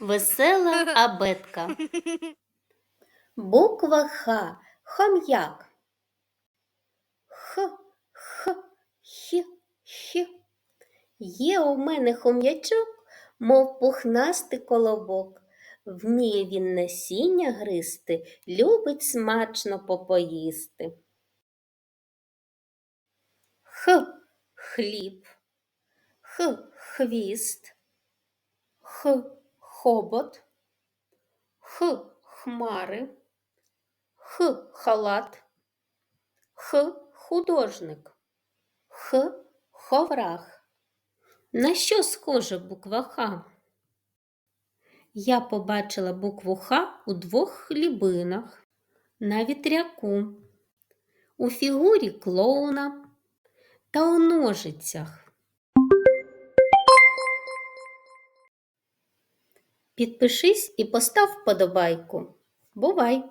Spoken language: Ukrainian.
Весела абетка. Буква Х. Хом'як. Х, х, х, х. Є у мене хом'ячок, мов пухнастий колобок. Вміє він насіння гристи, любить смачно попоїсти. Х. Хліб. Х. Хвіст. Х. Хобот. Х. Хмари. Х. Халат. Х. Художник. Х. Ховрах. На що схожа буква Х? Я побачила букву Х у двох хлібинах, на вітряку, у фігурі клоуна та у ножицях. Підпишись і постав вподобайку. Бувай!